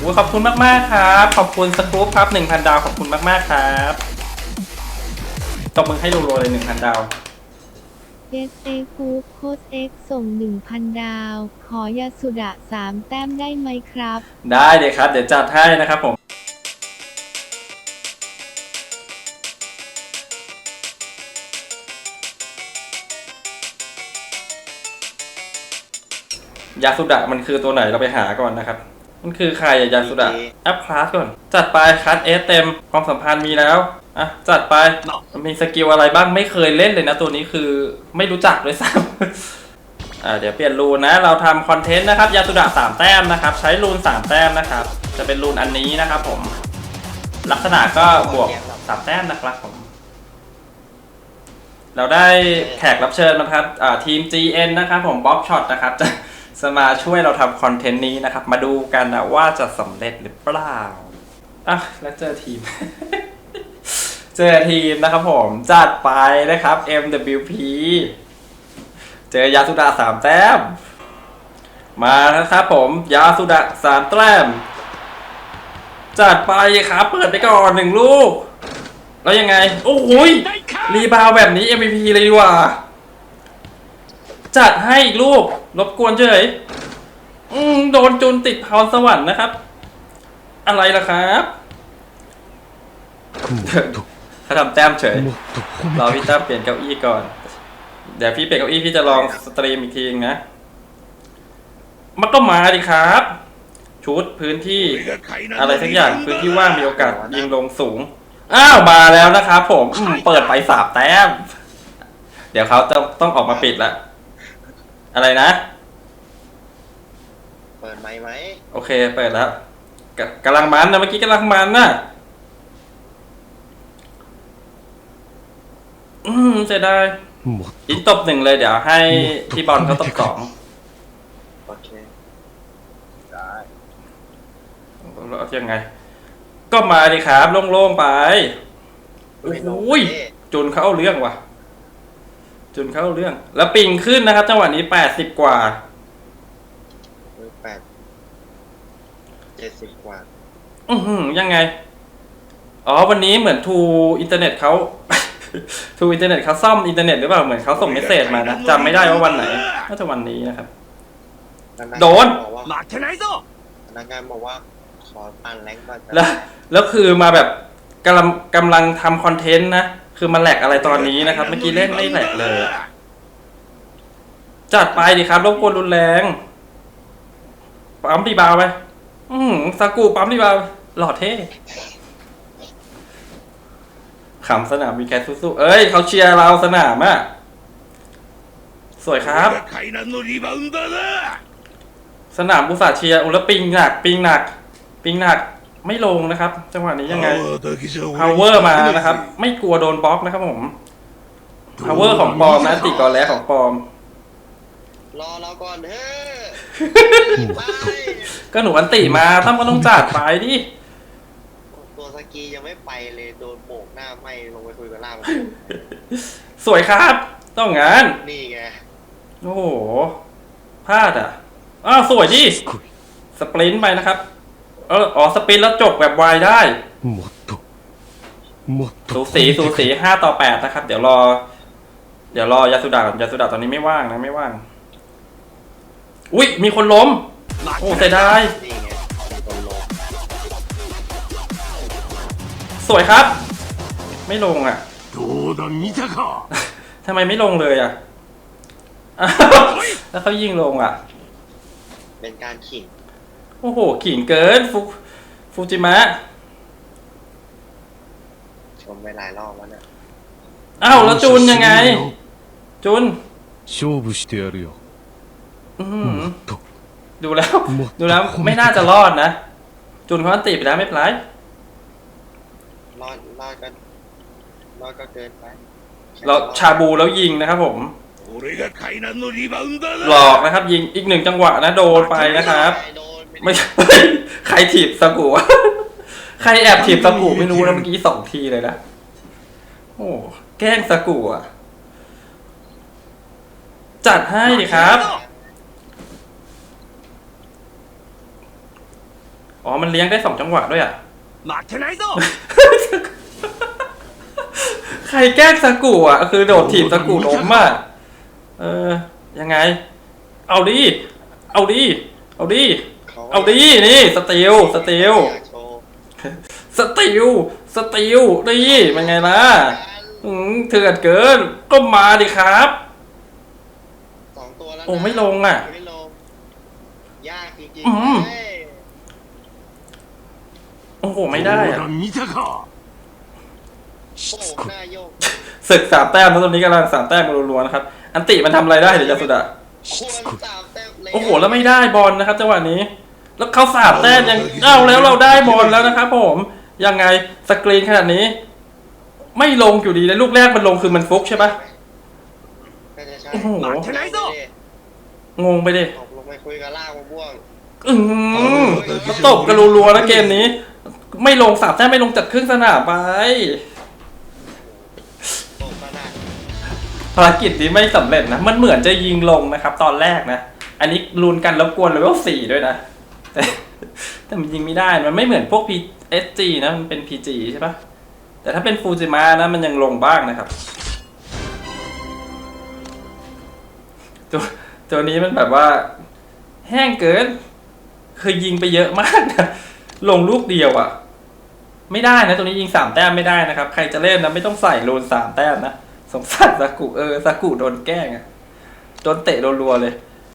โอ้ยขอบคุณมาก ๆ ครับ ขอบคุณสกู๊ปครับ 1,000 ดาว ขอบคุณมาก ๆ ครับตบมือให้รัวๆเลย 1,000 ดาว S A ฟูโคส X ส่ง 1,000 ดาว ขอยาสุดะ3 แต้มได้ไหมครับ ได้เลยครับ เดี๋ยวจัดให้นะครับผมยาสุดะมันคือตัวไหนเราไปหาก่อนนะครับ มันคือใครอะยาสุดะอัพคลาสก่อน จัดไปคลาสเอสเต็มความสัมพันธ์มีแล้วอะจัดไปมันมีสกิลอะไรบ้างไม่เคยเล่นเลยนะตัวนี้คือไม่รู้จักด้วยซ้ำอ่าเดี๋ยวเปลี่ยนรูนนะ เราทำคอนเทนต์นะครับยาสุดะสามแต้มนะครับ ใช้รูนสามแต้มนะครับ จะเป็นรูนอันนี้นะครับผม ลักษณะก็บวกสามแต้มนะครับผมเราได้แขกรับเชิญมาครับอ่าทีม GN นะครับผมบ๊อบช็อตนะครับจะ จะมาช่วยเราทำคอนเทนต์นี้นะครับ มาดูกันนะว่าจะสำเร็จหรือเปล่าอะแล้วเจอทีม เจอทีมนะครับผมจัดไปนะครับ MWP เจอยาสุดาสามแต้ม มานะครับผมยาสุดาสามแต้มจัดไปครับเปิดไปก่อนหนึ่งลูก แล้วยังไง โอ้โหยรีบาวแบบนี้ MVP เลยดีกว่า จัดให้อีกรูปรบกวนเฉยอืมโดนจุนติดพรสวรรค์นะครับ อะไรล่ะครับถ้าทำแต้มเฉยเราพี่ต้าเปลี่ยนเก้าอี้ก่อน เดี๋ยวพี่เปลี่ยนเก้าอี้พี่จะลองสตรีมอีกทีนะ มันก็มาดิครับ ชุดพื้นที่ อะไรสักอย่างพื้นที่ว่างมีโอกาสยิงลงสูง อ้าวมาแล้วนะครับผมเปิดไปสาบแต้ม เดี๋ยวเขาจะต้องออกมาปิดละ อะไรนะ เปิดไมค์ไหมโอเคเปิดแล้วกะกำลังมันนะเมื่อกี้กำลังมันนะอืมเสียดายもっอินตบหนึ่งเลยเดี๋ยวให้พี่บอลเขาตบสองโอเคได้แล้วยังไง ก็มาดิครับโล่งๆไปโอ้ไม่โหลงยเอ๊ะจุนเขาเอาเรื่องว่ะ จุนเขาเอาเรื่อง แล้วปิงขึ้นนะครับ จังหวะนี้แปดสิบกว่า มือแปดเจ็ดสิบกว่า อือหือยังไง อ๋อ วันนี้เหมือนทูอินเทอร์เน็ตเขา ทูอินเทอร์เน็ตเขาซ่อมอินเทอร์เน็ตหรือเปล่า เหมือนเขาส่งเมสเซจมานะจำไม่ได้ว่าวันไหน น่าจะวันนี้นะครับ พกงา โดน บอกว่า 負けないぞ พนักงานบอกว่าขอปั่นแรงบัตร แล้วแล้วคือมาแบบกำลังกำลังทำคอนเทนต์นะ คือมันแหลกอะไรตอนนี้นะครับ เมื่อกี้เล่นไม่แหลกเลย จัดไปดิครับรบกวนรุนแรงปั๊มดีบาวไปอืมสกูปั๊มดีบาวหล่อเท่ขำสนามมีแกสสู้ๆเอ้ยเขาเชียร์เราสนามอะสวยครับ สนามบุษาเชียร์อุลปิงหนัก ปิงหนัก ปิงหนัก ไม่ลงนะครับ จังหวะนี้ยังไง power มานะครับ ไม่กลัวโดนบล็อกนะครับผม power ของปอมนะติกอแล้ของปอม รอเราก่อนเฮ้ยก็หนูอันติมาตั้มก็ต้องจัดไปดิตัวสกียังไม่ไปเลยโดนโบกหน้าไม่ลงไปคุยกับล่างสวยครับ ต้องงาน นี่ไงโอ้โหพลาดอะอ้าวสวยดิสปรินต์ไปนะครับ เอออ๋อ สปรินต์แล้วจบแบบไวได้ もっともっ สู と สีสูสีห้าต่อแปดนะครับ เดี๋ยวรอ เดี๋ยวรอยาสุดาก่อนยาสุดาตอนนี้ไม่ว่างนะไม่ว่าง อุ้ยมีคนล้ม โอ้เสียดาย นี่ไงเป็นคนลง สวยครับ ไม่ลงอ่ะ どうだ見たか ทำไมไม่ลงเลยอ่ะ อ้าวแล้วเขายิงลงอ่ะ เป็นการขิง โอ้โหขิงเกินฟูฟูจิมะ ชมไปหลายรอบแล้วเนี่ย อ้าวแล้วจูนยังไง จูน 勝負してやるよ อื้อหือ もっと ดูแล้ว หมด ดูแล้วไม่น่าจะรอดนะ จูนเขาอันติไปแล้วไม่เป็นไร รอดรอดก็รอดก็เกินไป เราชาบูแล้วยิงนะครับผม 俺が階段のリバウンド หลอกนะครับ ยิงอีกหนึ่งจังหวะนะโดนไปนะครับ โดน ไม่ใครถีบสกูวะใครแอบถีบสกูไม่รู้นะเมื่อกี้สองทีเลยนะโอ้แกล้งสกูอะ จัดให้ครับ อ๋อ มันเลี้ยงได้สองจังหวะด้วยอะมาเทไนโซ่ใครแกล้งสกูอะ คือโดดถีบสกูล้มอะเออ ยังไง เอาดีเอาดีเอาดี เอาดีนี่สติลสติลสติลสติลดีเป็นไงล่ะเถื่อนเกินก็มาดิครับสองตัวแล้วโอ้ไม่ลงอะไม่ลงยากจริงๆโอ้โหไม่ได้อะศึกสามแต้มตอนนี้กำลังสามแต้มรัวๆนะครับ อันติมันทำอะไรได้เดี๋ยวจะสุดอะโอ้โหแล้วไม่ได้บอลนะครับจังหวะนี้ แล้วเขาสาบแต้มยังเอาแล้วเราได้บอลแล้วนะครับผมยังไงสกรีนขนาดนี้ ไม่ลงอยู่ดีเลยลูกแรกมันลงคือมันฟุกใช่ปะน่าจะใช่โอ้โหงงไปดิตกลงไปคุยกับล่างบ่วงอืมตบกันรัวๆนะเกมนี้ ไม่ลงสาบแต้มไม่ลงจัดครึ่งสนามไปภารกิจนี้ไม่สำเร็จนะ มันเหมือนจะยิงลงนะครับ ตอนแรกนะ อันนี้ลุนกันรบกวนเลเวลสี่ด้วยนะ แต่แต่มันยิงไม่ได้ มันไม่เหมือนพวก PSG นะ มันเป็น PG ใช่ปะแต่ถ้าเป็นฟูจิมะนะมันยังลงบ้างนะครับ ตัวตัวนี้มันแบบว่า แห้งเกิน คือยิงไปเยอะมากนะลงลูกเดียวอะ่ะ ไม่ได้นะ ตัวนี้ยิงสามแต้มไม่ได้นะครับ ใครจะเล่นนะไม่ต้องใส่โลนสามแต้มนะ สงสารซากุเออซากุโดนแกล้งอะโดนเตะโดนรัวเลย